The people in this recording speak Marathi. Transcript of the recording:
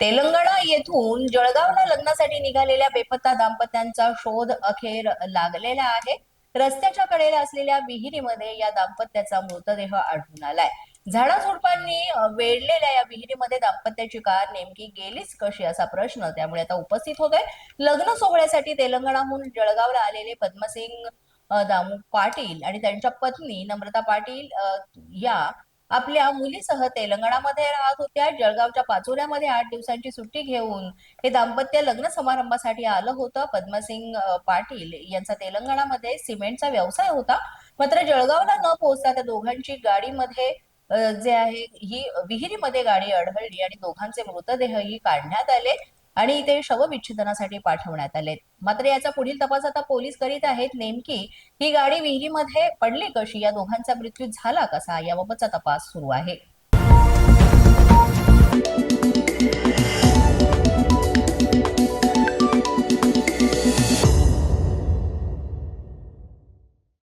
तेलंगणा येथून जळगावला लग्नासाठी निघालेल्या बेपत्ता दाम्पत्यांचा शोध अखेर लागलेला आहे. रस्त्याच्या कडेला असलेल्या विहिरीमध्ये या दाम्पत्याचा मृतदेह आढळून आलाय. झाडाझुडपांनी वेढलेल्या या विहिरीमध्ये दाम्पत्याची कार नेमकी गेलीच कशी असा प्रश्न त्यामुळे आता उपस्थित होतोय लग्न सोहळ्यासाठी तेलंगणाहून जळगावला आलेले पद्मसिंग दामू पाटील आणि त्यांच्या पत्नी नम्रता पाटील या आपल्या मुलीसह तेलंगणामध्ये राहत होत्या. जळगावच्या पाचोऱ्यामध्ये आठ दिवसांची सुट्टी घेऊन हे दाम्पत्य लग्न समारंभासाठी आलं होतं. पद्मसिंग पाटील यांचा तेलंगणामध्ये सिमेंटचा व्यवसाय होता. मात्र जळगावला न पोहोचता त्या दोघांची गाडीमध्ये जे आहे ही विहिरीमध्ये गाडी आढळली आणि दोघांचे मृतदेहही काढण्यात आले. आणि इथे शवविच्छेदनासाठी पाठवण्यात आले मात्र याचा पुढील तपास आता पोलीस करीत आहेत. नेमकी ही गाडी विहिरीमध्ये पडली कशी? या दोघांचा मृत्यू झाला कसा? याबाबतचा तपास सुरू आहे.